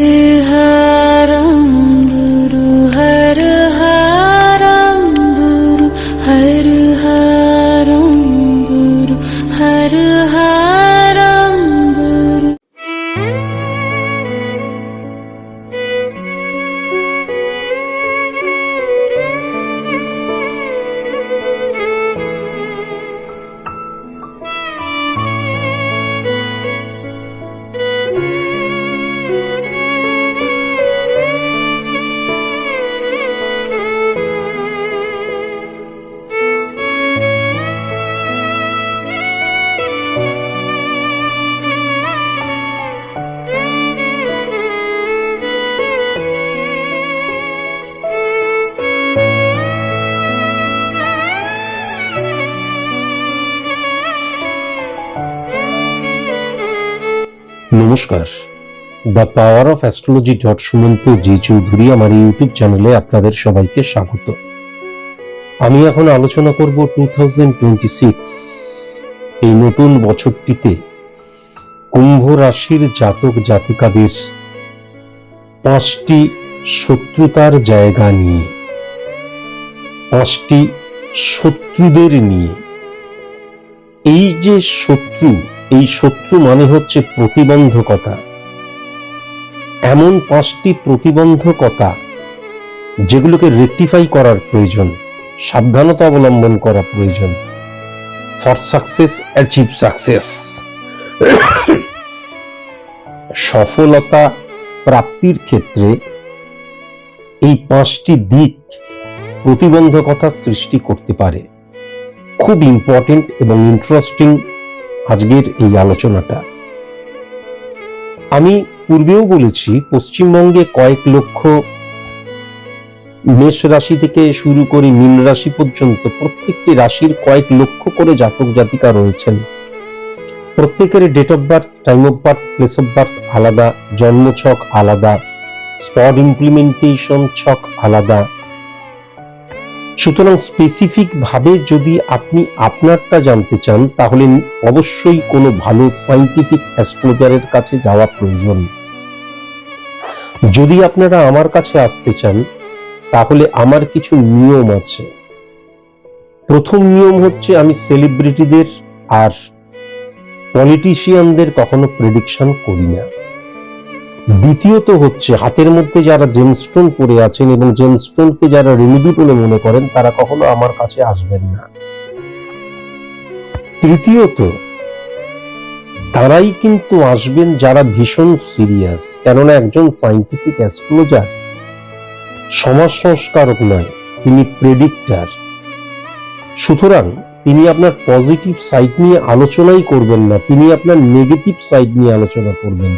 Mm. নমস্কার। The power of astrology dot Sumanta G Chowdhury আমার YouTube চ্যানেলে আপনাদের সবাইকে স্বাগত। আমি এখন আলোচনা করব টু এই নতুন বছরটিতে কুম্ভ রাশির জাতক জাতিকাদের পাঁচটি শত্রুতার জায়গা নিয়ে, পাঁচটি শত্রুদের নিয়ে। এই যে শত্রু এই শত্রু মানে হচ্ছে প্রতিবন্ধকতা। এমন পাঁচটি প্রতিবন্ধকতা যেগুলোকে রেকটিফাই করার প্রয়োজন, সাবধানতা অবলম্বন করা প্রয়োজন। ফর সাকসেস অ্যাচিভ সাকসেস সফলতা প্রাপ্তির ক্ষেত্রে এই পাঁচটি দিক প্রতিবন্ধকতা সৃষ্টি করতে পারে। খুব ইম্পর্টেন্ট এবং ইন্টারেস্টিং আজকের এই আলোচনাটা। আমি পূর্বেও বলেছি, পশ্চিমবঙ্গে কয়েক লক্ষ মেষ রাশি থেকে শুরু করে মীন রাশি পর্যন্ত প্রত্যেকটি রাশির কয়েক লক্ষ করে জাতক জাতিকা রয়েছেন। প্রত্যেকের date of birth time of birth place of birth আলাদা জন্ম ছক আলাদা স্পট ইমপ্লিমেন্টেশন ছক আলাদা। সুতরাং স্পেসিফিক ভাবে যদি আপনি আপনারটা জানতে চান, তাহলে অবশ্যই কোনো ভালো সাইন্টিফিক অ্যাস্ট্রোলজারের কাছে যাওয়া প্রয়োজন। যদি আপনারা আমার কাছে আসতে চান, তাহলে আমার কিছু নিয়ম আছে। প্রথম নিয়ম হচ্ছে আমি সেলিব্রিটিদের আর পলিটিশিয়ানদের কখনো প্রেডিকশন করি না। দ্বিতীয়ত হচ্ছে হাতের মধ্যে যারা জেমস্টোন পরে আছেন এবং জেমস্টোনকে যারা রেমিডি বলে মনে করেন, তারা কখনো আমার কাছে আসবেন না। তৃতীয়ত, তারাই কিন্তু আসবেন যারা ভীষণ সিরিয়াস কেননা একজন সাইন্টিফিক অ্যাস্ট্রোলজার সমাজ সংস্কারক নয়, তিনি প্রেডিক্টার সুতরাং তিনি আপনার পজিটিভ সাইড নিয়ে আলোচনাই করবেন না, তিনি আপনার নেগেটিভ সাইড নিয়ে আলোচনা করবেন।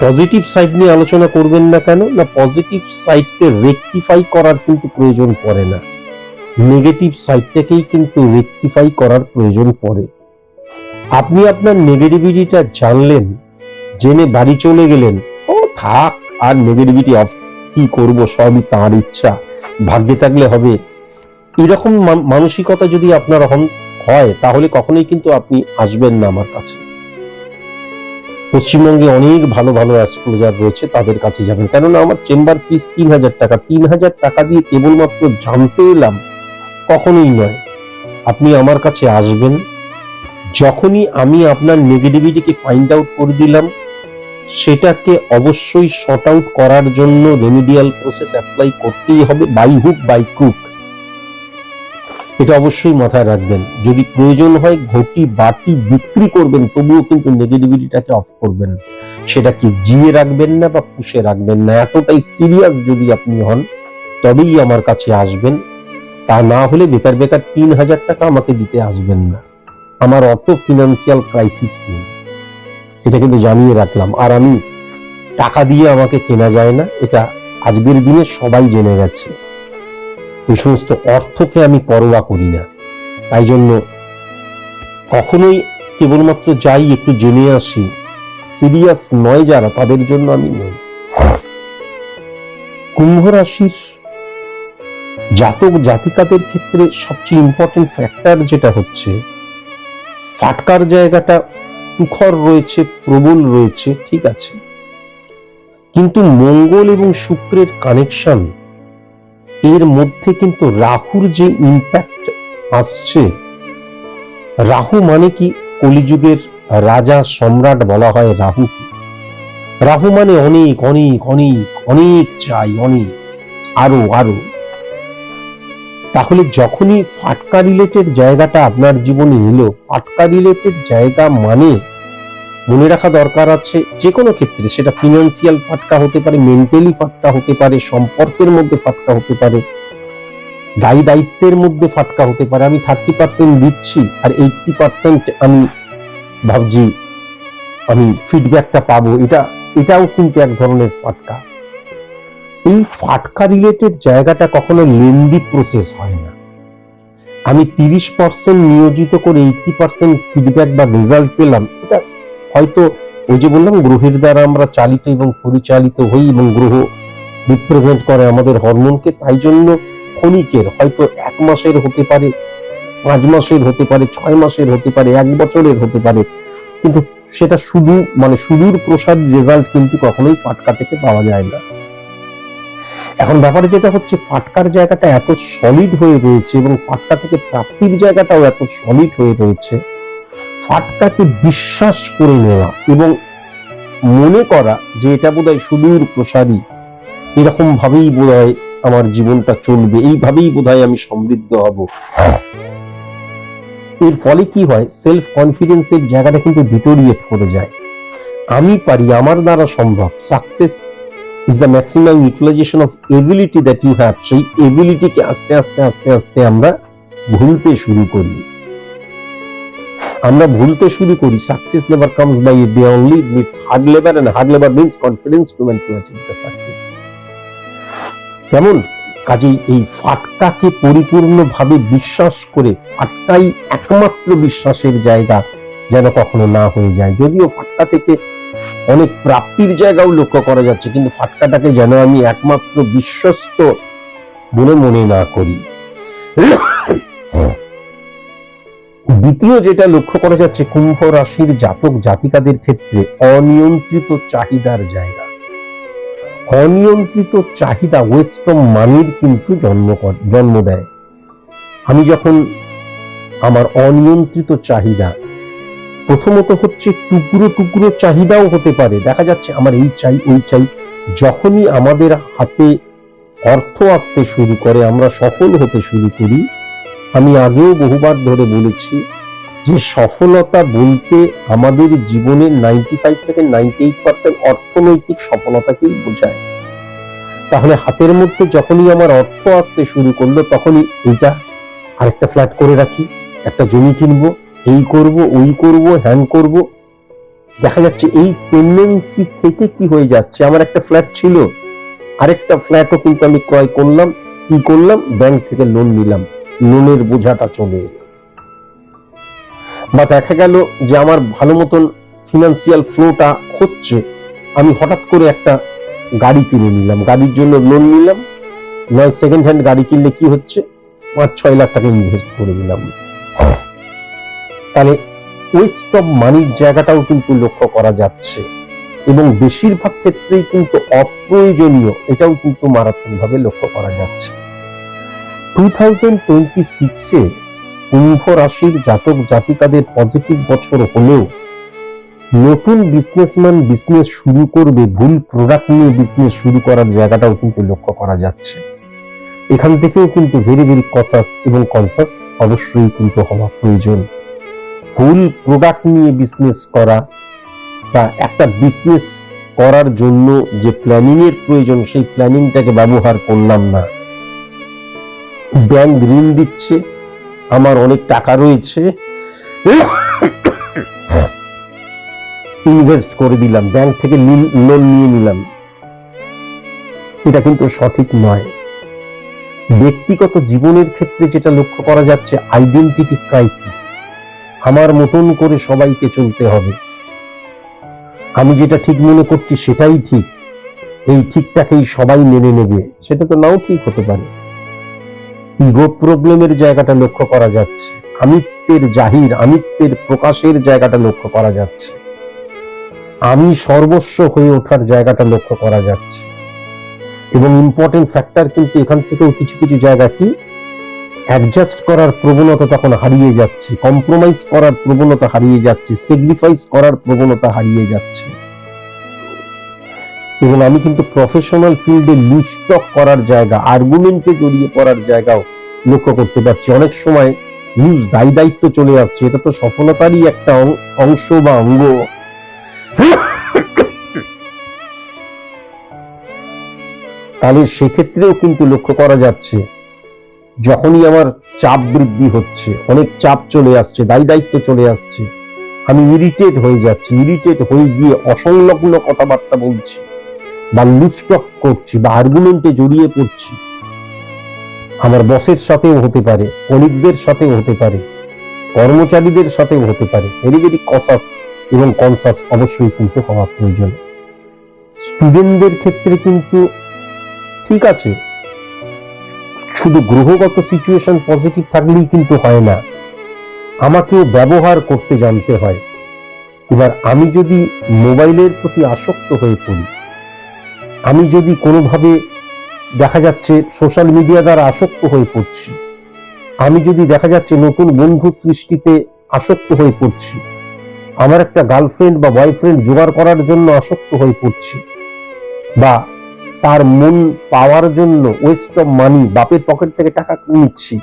পজিটিভ সাইড নিয়ে আলোচনা করবেন না কেন? না পজিটিভ সাইডকে রেকটিফাই করার কিন্তু প্রয়োজন পড়ে না। নেগেটিভ সাইডটাকেই কিন্তু রেকটিফাই করার প্রয়োজন পড়ে। আপনি আপনার নেগেটিভিটিটা জানলেন, জেনে বাড়ি চলে গেলেন, ও থাক, আর নেগেটিভিটি অফ কি করব, সবই তাঁর ইচ্ছা। ভাগ্যে থাকলে হবে। এরকম মানসিকতা যদি আপনার হয়, তাহলে কখনোই কিন্তু আপনি আসবেন না আমার কাছে। পশ্চিমবঙ্গে অনেক ভালো ভালো অ্যাস্ট্রোলজার রয়েছে, তাদের কাছে যাবেন। কেননা আমার চেম্বার ফিস তিন হাজার টাকা, তিন হাজার টাকা দিয়ে কেবলমাত্র জানতে এলাম, কখনোই নয়। আপনি আমার কাছে আসবেন, যখনই আমি আপনার নেগেটিভিটিকে ফাইন্ড আউট করে দিলাম, সেটাকে অবশ্যই শর্ট আউট করার জন্য রেমিডিয়াল প্রসেস অ্যাপ্লাই করতেই হবে বাই হুক বাই ক্রুক এটা অবশ্যই মাথায় রাখবেন। যদি প্রয়োজন হয় ঘটি, বাটি বিক্রি করবেন, তবুও কিন্তু নেগেটিভিটিটাকে অফ করবেন সেটাকে জিয়ে রাখবেন না বা পুষে রাখবেন না। এতটাই সিরিয়াস যদি আপনি হন, তবেই আমার কাছে আসবেন। তা না হলে বেকার বেকার তিন হাজার টাকা আমাকে দিতে আসবেন না। আমার অত ফিনান্সিয়াল ক্রাইসিস নেই। এটা কিন্তু জানিয়ে রাখলাম। আর আমি টাকা দিয়ে আমাকে কেনা যায় না। এটা আজকের দিনে সবাই জেনে গেছে। এই সমস্ত অর্থকে আমি পরোয়া করি না। তাই জন্য কখনোই কেবলমাত্র যাই একটু জেনে আসি, সিরিয়াস নয় যারা, তাদের জন্য আমি নই। কুম্ভ রাশির জাতক জাতিকাদের ক্ষেত্রে সবচেয়ে ইম্পর্টেন্ট ফ্যাক্টর যেটা হচ্ছে, ফাটকার জায়গাটা তুখর রয়েছে, প্রবল রয়েছে, ঠিক আছে। কিন্তু মঙ্গল এবং শুক্রের কানেকশন এর মধ্যে কিন্তু রাহুর যে ইম্প্যাক্ট আসছে, রাহু মানে কি? কলিযুগের রাজা সম্রাট বলা হয় রাহু রাহু মানে অনেক অনেক অনেক অনেক চাই, অনেক, আরও আরও। তাহলে যখনই ফাটকা রিলেটেড জায়গাটা আপনার জীবনে এলো, ফাটকা রিলেটেড জায়গা মানে মনে রাখা দরকার আছে যে কোনো ক্ষেত্রে সেটা ফিনান্সিয়াল ফাটকা হতে পারে মেন্টালি ফাটকা হতে পারে, সম্পর্কের মধ্যে ফাটকা হতে পারে, দায়ী দায়িত্বের মধ্যে ফাটকা হতে পারে। আমি থার্টি পার্সেন্ট দিচ্ছি আর এইটটি পার্সেন্ট আমি ভাবছি আমি ফিডব্যাকটা পাবো। এটা, এটাও কিন্তু এক ধরনের ফাটকা। এই ফাটকা রিলেটেড জায়গাটা কখনো লেন্দি প্রসেস হয় না। আমি তিরিশ পার্সেন্ট নিয়োজিত করে এইটটি পার্সেন্ট ফিডব্যাক বা রেজাল্ট পেলাম হয়তো ওই যে বললাম, গ্রহের দ্বারা আমরা চালিত এবং পরিচালিত হই এবং গ্রহ রিপ্রেজেন্ট করে আমাদের হরমোনকে, তাই জন্য ক্ষণিকের, হয়তো এক মাসের হতে পারে, পাঁচ মাসের হতে পারে, ছয় মাসের হতে পারে, এক বছরের হতে পারে। কিন্তু সেটা শুধু মানে সুদূর প্রসাদ রেজাল্ট কিন্তু কখনোই ফাটকা থেকে পাওয়া যায় না। এখন ব্যাপারে যেটা হচ্ছে, ফাটকার জায়গাটা এত সলিড হয়ে রয়েছে এবং ফাটকা থেকে প্রাপ্তির জায়গাটাও এত সলিড হয়ে রয়েছে। ফাটকাকে বিশ্বাস করে নেওয়া এবং মনে করা যে এটা বোধহয় সুদূর প্রসারী এরকম ভাবেই বোধহয় আমার জীবনটা চলবে, এইভাবেই বোধহয় আমি সমৃদ্ধ হব। এর ফলে কি হয় সেলফ কনফিডেন্সের জায়গাটা কিন্তু ডিটোরিয়েট করে যায়। আমি পারি, আমার দ্বারা সম্ভব। Success is the maximum utilization of ability that you have সেই এবিলিটিকে আস্তে আস্তে আস্তে আস্তে আমরা ভুলতে শুরু করি। আমরা ভুলতে শুরু করি success never comes by day only needs hard labour and hard labour means confidence to man to achieve the success কেমন? কাজেই এই ফাটকাকে পরিপূর্ণভাবে বিশ্বাস করে ফাটকাই একমাত্র বিশ্বাসের জায়গা যেন কখনো না হয়ে যায়। যদিও ফাটকা থেকে অনেক প্রাপ্তির জায়গাও লক্ষ্য করা যাচ্ছে, কিন্তু ফাটকাটাকে যেন আমি একমাত্র বিশ্বস্ত বলে মনে না করি। দ্বিতীয় যেটা লক্ষ্য করা যাচ্ছে, কুম্ভ রাশির জাতক জাতিকাদের ক্ষেত্রে অনিয়ন্ত্রিত চাহিদার জায়গা। অনিয়ন্ত্রিত চাহিদা ওয়েস্ট অফ মানির কিন্তু জন্ম জন্ম দেয়। আমি যখন আমার অনিয়ন্ত্রিত চাহিদা, প্রথমত হচ্ছে টুকরো টুকরো চাহিদাও হতে পারে। দেখা যাচ্ছে আমার এই চাই, ওই চাই, যখনই আমাদের হাতে অর্থ আসতে শুরু করে, আমরা সফল হতে শুরু করি। আমি আগেও বহুবার ধরে বলেছি যে সফলতা বলতে আমাদের জীবনের নাইনটি ফাইভ থেকে নাইনটি এইট পার্সেন্ট অর্থনৈতিক সফলতাকেই বোঝায়। তাহলে হাতের মধ্যে যখনই আমার অর্থ আসতে শুরু করল, তখনই এইটা আরেকটা ফ্ল্যাট করে রাখি, একটা জমি কিনবো, এই করব, ওই করব হ্যান করব। দেখা যাচ্ছে এই টেন্ডেন্সি থেকে কি হয়ে যাচ্ছে? আমার একটা ফ্ল্যাট ছিল, আরেকটা ফ্ল্যাটও কিন্তু আমি ক্রয় করলাম, কি করলাম? ব্যাংক থেকে লোন নিলাম লোনের বোঝাটা চলে এলো। বা দেখা গেল যে আমার ভালো মতন ফিনান্সিয়াল ফ্লোটা হচ্ছে, আমি হঠাৎ করে একটা গাড়ি কিনে নিলাম। গাড়ির জন্য লোন নিলাম, নয় সেকেন্ড হ্যান্ড গাড়ি কিনলে কি হচ্ছে? পাঁচ ছয় লাখ টাকা ইনভেস্ট করে দিলাম তাহলে ওয়েস্ট অফ মানির জায়গাটাও কিন্তু লক্ষ্য করা যাচ্ছে। এবং বেশিরভাগ ক্ষেত্রেই কিন্তু অপ্রয়োজনীয়, এটাও কিন্তু মারাত্মকভাবে লক্ষ্য করা যাচ্ছে। টু থাউজেন্ড টোয়েন্টি সিক্সে কুম্ভ রাশির জাতক জাতিকাদের পজিটিভ বছর হলেও নতুন বিজনেসম্যান বিজনেস শুরু করবে, ভুল প্রোডাক্ট নিয়ে বিজনেস শুরু করার জায়গাটাও কিন্তু লক্ষ্য করা যাচ্ছে। এখান থেকেও কিন্তু ভেরি ভেরি কসাস এবং কনসাস অবশ্যই কিন্তু হওয়া প্রয়োজন। ভুল প্রোডাক্ট নিয়ে বিজনেস করা বা একটা বিজনেস করার জন্য যে প্ল্যানিং এর প্রয়োজন, সেই প্ল্যানিংটাকে ব্যবহার করলাম না। ব্যাংক ঋণ দিচ্ছে আমার অনেক টাকা রয়েছে। ইনভেস্ট করে দিলাম ব্যাংক থেকে লোন নিয়ে নিলাম। এটা কিন্তু সঠিক নয়। ব্যক্তিগত জীবনের ক্ষেত্রে যেটা লক্ষ্য করা যাচ্ছে আইডেন্টিটি ক্রাইসিস আমার মতন করে সবাইকে চলতে হবে। আমি যেটা ঠিক মনে করছি সেটাই ঠিক। এই ঠিকটাকেই সবাই মেনে নেবে। সেটা তো নাও ঠিক হতে পারে। ইগো প্রবলেমের জায়গাটা লক্ষ্য করা যাচ্ছে। আমিত্বের জাহির, আমিত্বের প্রকাশের জায়গাটা লক্ষ্য করা যাচ্ছে। আমি সর্বস্ব হয়ে ওঠার জায়গাটা লক্ষ্য করা যাচ্ছে। এবং ইম্পর্টেন্ট ফ্যাক্টর কিন্তু এখান থেকেও কিছু কিছু জায়গা কি? অ্যাডজাস্ট করার প্রবণতা তখন হারিয়ে যাচ্ছে কম্প্রোমাইজ করার প্রবণতা হারিয়ে যাচ্ছে সেগ্রিফাইস করার প্রবণতা হারিয়ে যাচ্ছে। এবং আমি কিন্তু প্রফেশনাল ফিল্ডে লুস্টক করার জায়গা আর্গুমেন্টে জড়িয়ে পড়ার জায়গাও লক্ষ্য করতে পারছি। অনেক সময় লুজ দায়ী দায়িত্ব চলে আসছে, এটা তো সফলতারই একটা অংশ বা অঙ্গ। তাহলে সেক্ষেত্রেও কিন্তু লক্ষ্য করা যাচ্ছে, যখনই আমার চাপ বৃদ্ধি হচ্ছে, অনেক চাপ চলে আসছে, দায়ী দায়িত্ব চলে আসছে, আমি ইরিটেট হয়ে যাচ্ছি ইরিটেট হয়ে গিয়ে অসংলগ্ন কথাবার্তা বলছি। বা লুস্টক করছি, বা আর্গুমেন্টে জড়িয়ে পড়ছি। আমার বসের সাথেও হতে পারে কলিগদের সাথেও হতে পারে, কর্মচারীদের সাথেও হতে পারে। ভেরি ভেরি কসাস এবং কনসাস অবশ্যই কিন্তু হওয়া প্রয়োজন। স্টুডেন্টদের ক্ষেত্রে কিন্তু ঠিক আছে, শুধু গ্রহগত সিচুয়েশন পজিটিভ থাকলেই কিন্তু হয় না। আমাকেও ব্যবহার করতে জানতে হয়। এবার আমি যদি মোবাইলের প্রতি আসক্ত হয়ে পড়ি আমি যদি কোনোভাবে দেখা যাচ্ছে সোশ্যাল মিডিয়া দ্বারা আসক্ত হয়ে পড়ছি, আমি যদি দেখা যাচ্ছে নতুন বন্ধু সৃষ্টিতে আসক্ত হয়ে পড়ছি, আমার একটা গার্লফ্রেন্ড বা বয়ফ্রেন্ড জোগাড় করার জন্য আসক্ত হয়ে পড়ছি, বা তার মন পাওয়ার জন্য ওয়েস্ট অফ মানি বাপের পকেট থেকে টাকা নিচ্ছি,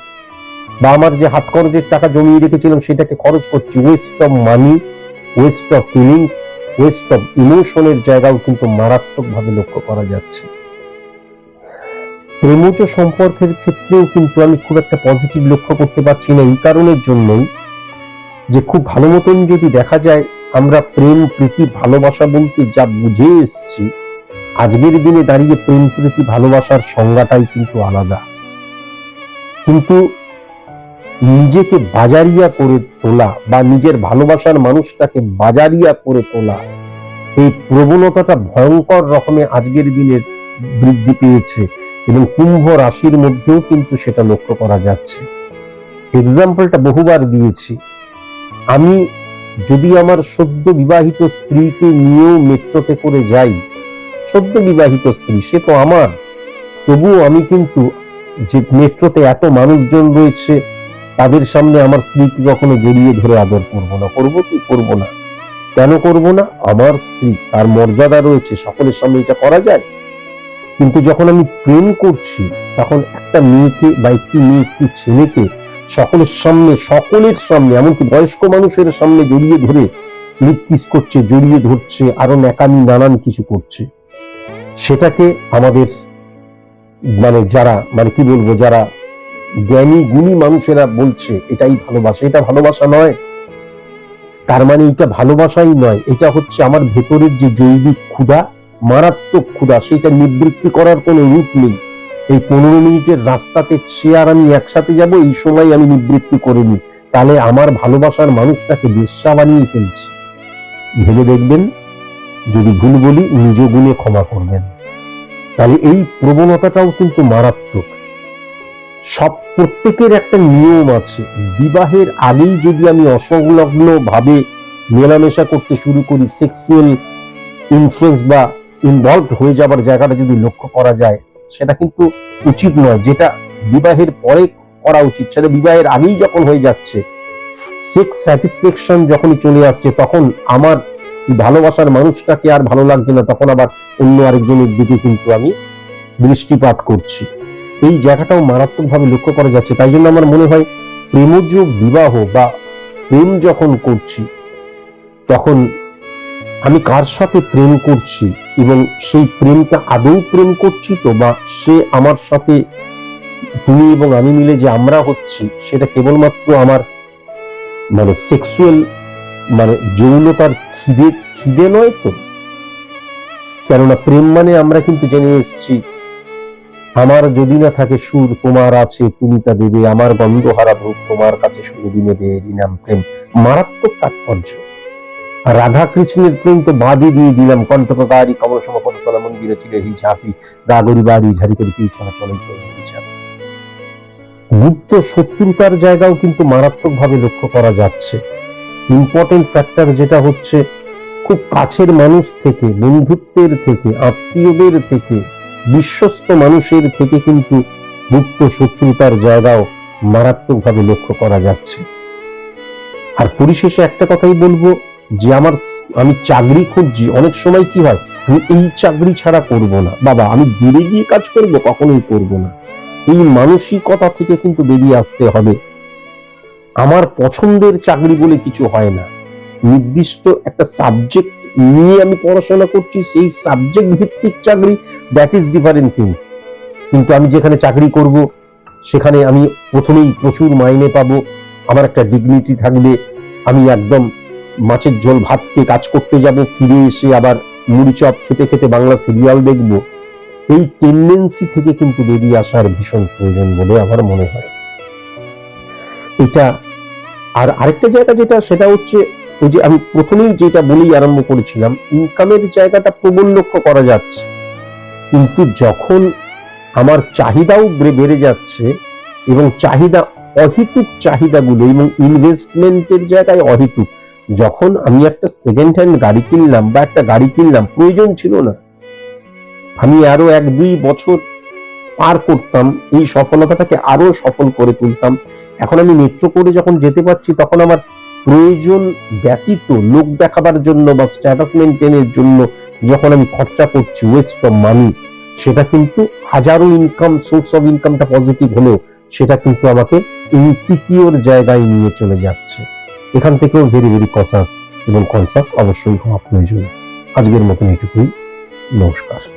বা আমার যে হাত খরচের টাকা জমিয়ে রেখেছিলাম সেটাকে খরচ করছি waste of money waste of feelings waste of ইমোশনের জায়গাও কিন্তু মারাত্মকভাবে লক্ষ্য করা যাচ্ছে। প্রেমজ সম্পর্কের ক্ষেত্রেও কিন্তু আমি খুব একটা পজিটিভ লক্ষ্য করতে পারছি না, এই কারণের জন্যই যে খুব ভালো মতন যদি দেখা যায়, আমরা প্রেম, প্রীতি, ভালোবাসা বলতে যা বুঝে এসছি, আজকের দিনে দাঁড়িয়ে প্রেম, প্রীতি, ভালোবাসার সংজ্ঞাটাই কিন্তু আলাদা। কিন্তু নিজেকে বাজারিয়া করে তোলা বা নিজের ভালোবাসার মানুষটাকে বাজারিয়া করে তোলা, এই প্রবণতাটা ভয়ঙ্কর রকমে আজকের দিনের বৃদ্ধি পেয়েছে এবং কুম্ভ রাশির মধ্যেও কিন্তু সেটা লক্ষ্য করা যাচ্ছে। এক্সাম্পলটা বহুবার দিয়েছি। আমি যদি আমার সদ্য বিবাহিত স্ত্রীকে নিয়েও মেট্রোতে করে যাই, সদ্য বিবাহিত স্ত্রী, সে তো আমার, তবুও আমি কিন্তু যে মেট্রোতে এত মানুষজন রয়েছে তাদের সামনে আমার স্ত্রীকে কখনো জড়িয়ে ধরে আদর করব না। করব কি? করব না। কেন করব না? আমার স্ত্রী তার মর্যাদা রয়েছে, সকলের সামনে এটা করা যায়। কিন্তু যখন আমি প্রেম করছি, তখন একটা মেয়েকে বা একটি মেয়ে একটি ছেলেকে সকলের সামনে সকলের সামনে, এমনকি বয়স্ক মানুষের সামনে জড়িয়ে ধরে লিপ কিস করছে, জড়িয়ে ধরছে, আরও ন্যাকামি নানান কিছু করছে, সেটাকে আমাদের মানে যারা মানে কি বলব, যারা জ্ঞানী, গুণী মানুষেরা বলছে, এটাই ভালোবাসা। এটা ভালোবাসা নয়। তার মানে এটা ভালোবাসাই নয়। এটা হচ্ছে আমার ভেতরের যে জৈবিক ক্ষুধা, মারাত্মক ক্ষুধা, সেটা নিবৃত্তি করার কোনো রূপ নেই। এই পনেরো মিনিটের রাস্তাতে আর আমি একসাথে যাব, এই সময় আমি নিবৃত্তি করে নিই। তাহলে আমার ভালোবাসার মানুষটাকে বেশ্যা বানিয়ে ফেলছি। ভেবে দেখবেন, যদি ভুল বলি, নিজ গুণে ক্ষমা করবেন। তাহলে এই প্রবণতাটাও কিন্তু মারাত্মক। সব প্রত্যেকের একটা নিয়ম আছে। বিবাহের আগেই যদি আমি অসংলগ্ন ভাবে মেলামেশা করতে শুরু করি সেক্সুয়াল ইনফ্লুয়েন্স বা ইনভলভ হয়ে যাবার জায়গাটা যদি লক্ষ্য করা যায়, সেটা কিন্তু উচিত নয়। যেটা বিবাহের পরে করা উচিত, সেটা বিবাহের আগেই যখন হয়ে যাচ্ছে সেক্স স্যাটিসফ্যাকশন যখনই চলে আসছে, তখন আমার ভালোবাসার মানুষটাকে আর ভালো লাগছে না, তখন আবার অন্য আরেকজনের দিকে কিন্তু আমি দৃষ্টিপাত করছি। এই জায়গাটাও মারাত্মকভাবে লক্ষ্য করা যাচ্ছে। তাই জন্য আমার মনে হয় প্রেমজ বিবাহ বা প্রেম যখন করছি, তখন আমি কার সাথে প্রেম করছি এবং সেই প্রেমটা আদৌ প্রেম করছি তো বা সে আমার সাথে তুমি এবং আমি মিলে যে আমরা হচ্ছি, সেটা কেবলমাত্র আমার মানে সেক্সুয়াল মানে যৌনতার খিদে খিদে নয় তো? কেননা প্রেম মানে আমরা কিন্তু জেনে এসেছি আমার যদি না থাকে সুর, তোমার আছে তুমি তা দেবে। আমার গন্ধহারা ভোগ তোমার কাছে শুরু দিনে নাম প্রেম। মারাত্মক তাৎপর্য। রাধা কৃষ্ণের প্রেম তো বাদই দিয়ে দিলাম। কণ্ঠকারী কমল সমপদতলা মন্দিরে চিরে হি ঝাঁপি। রাগরি বাড়ি ঝাড়ি করে পিছনে চলে গুপ্ত শত্রুতার জায়গাও কিন্তু মারাত্মকভাবে লক্ষ্য করা যাচ্ছে। ইম্পর্টেন্ট ফ্যাক্টর যেটা হচ্ছে, খুব কাছের মানুষ থেকে বন্ধুত্বের থেকে, আত্মীয়দের থেকে বিশ্বস্ত মানুষের থেকে কিন্তু গুপ্ত শত্রুতার জায়গাও মারাত্মকভাবে লক্ষ্য করা যাচ্ছে। আর পরিশেষে একটা কথাই বলব যে আমার, আমি চাকরি খুঁজছি, অনেক সময় কি হয়, আমি এই চাকরি ছাড়া করব না। বাবা, আমি দূরে গিয়ে কাজ করব, কখনোই করব না। এই মানসিকতা থেকে কিন্তু বেরিয়ে আসতে হবে। আমার পছন্দের চাকরি বলে কিছু হয় না। নির্দিষ্ট একটা সাবজেক্ট নিয়ে আমি পড়াশোনা করছি, সেই সাবজেক্ট ভিত্তিক চাকরি দ্যাট ইজ ডিফারেন্ট থিংস কিন্তু আমি যেখানে চাকরি করব, সেখানে আমি প্রথমেই প্রচুর মাইনে পাবো, আমার একটা ডিগনিটি থাকবে, আমি একদম মাছের ঝোল ভাত খেয়ে কাজ করতে যাব, ফিরে এসে আবার মুড়ি চপ খেতে খেতে বাংলা সিরিয়াল দেখব। এই টেন্ডেন্সি থেকে কিন্তু বেরিয়ে আসার ভীষণ প্রয়োজন বলে আমার মনে হয়। এটা আর আরেকটা জায়গা যেটা, সেটা হচ্ছে ওই যে আমি প্রথমেই যেটা বলেই আরম্ভ করেছিলাম ইনকামের জায়গাটা প্রবল লক্ষ্য করা যাচ্ছে। কিন্তু যখন আমার চাহিদাও বেড়ে যাচ্ছে এবং চাহিদা, অহেতুক চাহিদাগুলো এবং ইনভেস্টমেন্টের জায়গায় অহেতুক, যখন আমি একটা সেকেন্ড হ্যান্ড গাড়ি কিনলাম বা একটা গাড়ি কিনলাম, প্রয়োজন ছিল না। আমি আরও এক দুই বছর পার করতাম, এই সফলতাটাকে আরও সফল করে তুলতাম। এখন আমি নেত্র করে যখন যেতে পারছি, তখন আমার প্রয়োজন ব্যতীত লোক দেখাবার জন্য বা স্ট্যাটাস মেনটেনের জন্য যখন আমি খরচা করছি ওয়েস্ট অফ মানি সেটা কিন্তু হাজারো ইনকাম সোর্স অফ ইনকামটা পজিটিভ হলেও সেটা কিন্তু আমাকে ইনসিকিওর জায়গায় নিয়ে চলে যাচ্ছে। এখান থেকেও ভেরি ভেরি কসাস এবং কনসাস অবশ্যই হওয়া প্রয়োজন। আজকের মতন এটুকুই। নমস্কার।